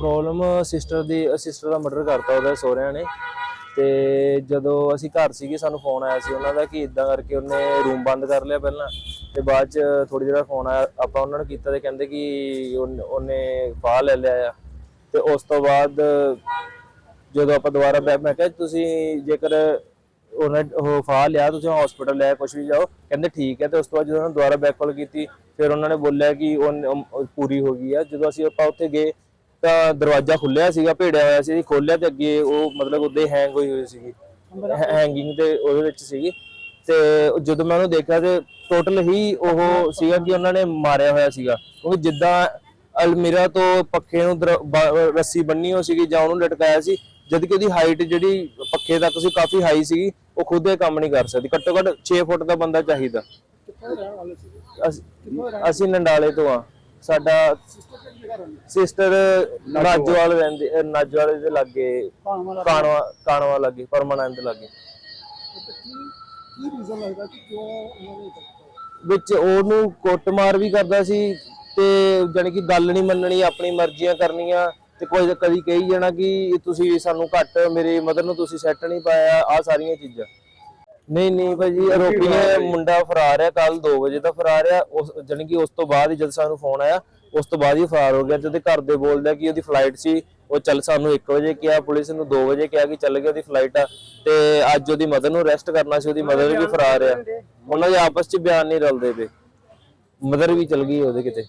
Problem sister ਦੀ sister ਦਾ murder ਕਰਤਾ ਉਹਦੇ, ਸੋਹਰਿਆਂ ਨੇ। ਤੇ ਜਦੋਂ ਅਸੀਂ ਘਰ ਸੀਗੇ, ਸਾਨੂੰ ਫੋਨ ਆਇਆ ਸੀ ਉਹਨਾਂ ਦਾ ਕਿ ਇਦਾਂ ਕਰਕੇ ਉਹਨੇ ਰੂਮ ਬੰਦ ਕਰ ਲਿਆ ਪਹਿਲਾਂ। ਤੇ ਬਾਅਦ ਚ ਥੋੜੀ ਦੇਰ ਫੋਨ ਆਇਆ ਆਪਾਂ ਉਹਨਾਂ ਨੂੰ ਕੀਤਾ ਤੇ ਕਹਿੰਦੇ ਕਿ ਉਹਨ- ਉਹਨੇ ਫਾਹ ਲੈ ਲਿਆ ਆ। ਤੇ ਉਸ ਤੋਂ ਬਾਅਦ ਜਦੋਂ ਆਪਾਂ ਦੁਬਾਰਾ ਬੈਕ ਮੈਂ ਕਿਹਾ ਤੁਸੀਂ ਜੇਕਰ ਉਹਨੇ ਉਹ ਫਾਹ ਲਿਆ ਤੁਸੀਂ ਹਸਪੀਟਲ ਲੈ ਕੁਝ ਵੀ ਜਾਓ ਕਹਿੰਦੇ ਠੀਕ ਹੈ ਤੇ ਉਸ ਤੋਂ ਬਾਅਦ ਜਦੋਂ ਉਹਨਾਂ ਨੇ ਦੁਬਾਰਾ ਬੈਕ ਕਾਲ ਕੀਤੀ ਫਿਰ ਉਹਨਾਂ ਨੇ ਬੋਲਿਆ ਕਿ ਉਹ ਉਹ ਪੂਰੀ ਹੋ ਗਈ ਆ। ਜਦੋਂ ਅਸੀਂ ਆਪਾਂ ਉੱਥੇ ਗਏ ਤਾਂ ਦਰਵਾਜ਼ਾ ਖੁੱਲਿਆ ਸੀਗਾ ਭੇੜਿਆ ਹੋਇਆ ਸੀ ਖੋਲਿਆ ਤੇ ਅੱਗੇ ਉਹ ਮਤਲਬ ਉੱਦੇ ਹੈਂਗ ਹੋਈ ਹੋਈ ਸੀਗੀ ਹੈਂਗਿੰਗ ਤੇ ਉਹਦੇ ਵਿੱਚ ਸੀਗੀ। ਤੇ ਜਦੋਂ ਮੈਂ ਉਹਨੂੰ ਦੇਖਿਆ ਤੇ ਟੋਟਲ ਹੀ ਉਹ ਸੀਗਾ ਕਿ ਉਹਨਾਂ ਨੇ ਮਾਰਿਆ ਹੋਇਆ ਸੀਗਾ। ਕਿਉਂਕਿ ਜਿੱਦਾਂ ਅਲਮੀਰਾ ਤੋਂ ਪੱਖੇ ਨੂੰ ਦਰ- ਬ- ਰੱਸੀ ਬੰਨੀ ਹੋ ਸੀਗੀ ਜਾਂ ਉਹਨੂੰ ਲਟਕਾਇਆ ਸੀ ਜਦ ਕਿ ਉਹਦੀ ਹਾਈਟ ਜਿਹੜੀ ਪੱਖੇ ਤੱਕ ਸੀ ਕਾਫੀ ਹਾਈ ਸੀਗੀ ਉਹ ਖੁਦ ਇਹ ਕੰਮ ਨਹੀਂ ਕਰ ਸਕਦੀ। ਘੱਟੋ ਘੱਟ 6 ਫੁੱਟ ਦਾ ਬੰਦਾ ਚਾਹੀਦਾ। ਅਸੀਂ- ਅਸੀਂ ਨੰਡਾਲੇ ਤੋਂ ਆ ਸਾਡਾ ਸਿਸਟਰ ਨਾਜੋਵਾਲ ਰਹਿੰਦੇ ਅਹ ਨਾਜੋਵਾਲ ਦੇ ਲਾਗੇ। ਕਾਣਵਾ ਕਾਣਵਾ ਲਾਗੇ ਪਰਮਾਨੰਦ ਲਾਗੇ। ਕੀ ਰੀਜ਼ਨ ਲੱਗਦਾ ਕਿ ਕਿਉਂ ਉਹਨਾਂ ਨੇ ਕੀਤਾ? ਵਿੱਚ ਉਹਨੂੰ ਕੁੱਟਮਾਰ ਵੀ ਕਰਦਾ ਸੀ ਤੇ ਜਾਣੀ ਕਿ ਗੱਲ ਨਹੀਂ ਮੰਨਣੀ ਆਪਣੀ ਮਰਜ਼ੀਆਂ ਕਰਨੀਆਂ ਤੇ ਕੋਈ ਕਦੀ ਕਹੀ ਜਾਣਾ ਕਿ ਤੁਸੀਂ ਸਾਨੂੰ ਘੱਟ ਮੇਰੇ ਮਦਰ ਨੂੰ ਤੁਸੀਂ ਸੈੱਟ ਨਹੀਂ ਪਾਇਆ ਆ ਸਾਰੀਆਂ ਚੀਜ਼ਾਂ। ਨਹੀਂ ਨਹੀਂ ਭਾਜੀ ਆਰੋਪੀ ਨੇ ਮੁੰਡਾ ਫਰਾਰ ਹੈ ਕੱਲ 2 ਵਜੇ ਦਾ ਫਰਾਰ ਹੈ ਉਸ ਜਾਣੀ ਕਿ ਉਸ ਤੋਂ ਬਾਅਦ ਹੀ ਜਦ ਸਾਨੂੰ ਫੋਨ ਆਇਆ ਉਸ ਤੋਂ ਬਾਅਦ ਹੀ ਫਰਾਰ ਹੋ ਗਿਆ। ਤੇ ਉਹਦੇ ਘਰ ਦੇ ਬੋਲਦਾ ਕਿ ਉਹਦੀ ਫਲਾਈਟ ਸੀ ਉਹ ਚੱਲ ਸਾਨੂੰ 1 ਵਜੇ ਕਿਹਾ ਪੁਲਿਸ ਨੂੰ 2 ਵਜੇ ਕਿਹਾ ਕਿ ਚੱਲ ਗਿਆ ਉਹਦੀ ਫਲਾਈਟ ਆ। ਤੇ ਅੱਜ ਉਹਦੀ ਮਦਰ ਨੂੰ ਅਰੈਸਟ ਕਰਨਾ ਸੀ ਉਹਦੀ ਮਦਰ ਵੀ ਫਰਾਰ ਆ। ਉਹਨਾਂ ਦੇ ਆਪਸ 'ਚ ਬਿਆਨ ਨਹੀਂ ਰਲਦੇ ਪਏ। ਮਦਰ ਵੀ ਚਲ ਗਈ ਉਹਦੇ ਕਿਤੇ।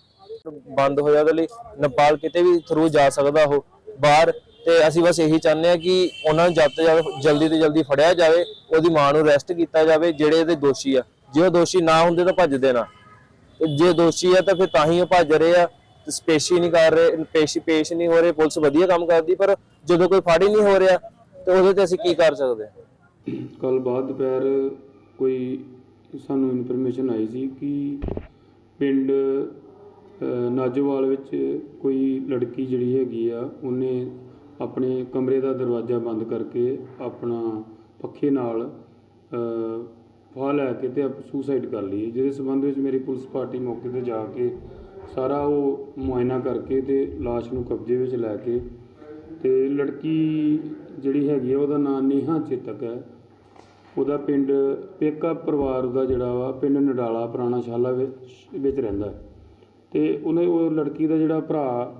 ਬੰਦ ਹੋਇਆ ਉਹਦੇ ਲਈ। ਨੇਪਾਲ ਕਿਤੇ ਵੀ ਥਰੂ ਜਾ ਸਕਦਾ ਉਹ ਬਾਹਰ। ਤੇ ਅਸੀਂ ਬਸ ਇਹੀ ਚਾਹੁੰਦੇ ਆ ਕਿ ਉਹਨਾਂ ਨੂੰ ਜਦ ਤੋਂ ਜਲਦੀ ਤੋਂ ਜਲਦੀ ਫੜਿਆ ਜਾਵੇ ਉਹਦੀ ਮਾਂ ਨੂੰ ਅਰੈਸਟ ਕੀਤਾ ਜਾਵੇ ਜਿਹੜੇ ਇਹਦੇ ਦੋਸ਼ੀ ਆ। ਜੇ ਉਹ ਦੋਸ਼ੀ ਨਾ ਹੁੰਦੇ ਤਾਂ ਭੱਜਦੇ ਨਾ ਜੇ ਦੋਸ਼ੀ ਆ ਤਾਂ ਫਿਰ ਤਾਂ ਹੀ ਉਹ ਭੱਜ ਰਹੇ ਆ। ਪੇਸ਼ੀ ਨਹੀਂ ਕਰ ਰਹੇ, ਪੇਸ਼ੀ ਪੇਸ਼ ਨਹੀਂ ਹੋ ਰਹੇ, ਪੁਲਿਸ ਵਧੀਆ ਕੰਮ ਕਰਦੀ, ਪਰ ਜਦੋਂ ਕੋਈ ਫੜ ਹੀ ਨਹੀਂ ਹੋ ਰਿਹਾ, ਤੇ ਉਹਦੇ ਤੇ ਅਸੀਂ ਕੀ ਕਰ ਸਕਦੇ ਕੱਲ ਬਾਅਦ ਦੁਪਹਿਰ ਕੋਈ ਸਾਨੂੰ ਇਨਫੋਰਮੇਸ਼ਨ ਆਈ ਸੀ ਕਿ ਪਿੰਡ ਨਾਜੋਵਾਲ ਵਿੱਚ ਕੋਈ ਲੜਕੀ ਜਿਹੜੀ ਹੈਗੀ ਆ, ਉਹਨੇ ਆਪਣੇ ਕਮਰੇ ਦਾ ਦਰਵਾਜ਼ਾ ਬੰਦ ਕਰਕੇ ਆਪਣਾ ਪੱਖੇ ਨਾਲ ਫਾਹ ਲੈ ਕੇ ਤੇ ਸੁਸਾਈਡ ਕਰ ਲਈ ਜਿਹਦੇ ਸਬੰਧ ਵਿੱਚ ਮੇਰੀ ਪੁਲਿਸ ਪਾਰਟੀ ਮੌਕੇ ਤੇ ਜਾ ਕੇ ਸਾਰਾ ਉਹ ਮੁਆਇਨਾ ਕਰਕੇ ਅਤੇ ਲਾਸ਼ ਨੂੰ ਕਬਜ਼ੇ ਵਿੱਚ ਲੈ ਕੇ ਅਤੇ ਲੜਕੀ ਜਿਹੜੀ ਹੈਗੀ ਆ, ਉਹਦਾ ਨਾਂ ਨੇਹਾ ਚੇਤਕ ਹੈ। ਉਹਦਾ ਪਿੰਡ ਪੇਕਾ ਪਰਿਵਾਰ ਉਹਦਾ ਜਿਹੜਾ ਵਾ, ਪਿੰਡ ਨਡਾਲਾ ਪੁਰਾਣਾ ਸ਼ਾਲਾ ਵਿੱਚ ਵਿੱਚ ਰਹਿੰਦਾ। ਅਤੇ ਉਹਨੇ ਉਹ ਲੜਕੀ ਦਾ ਜਿਹੜਾ ਭਰਾ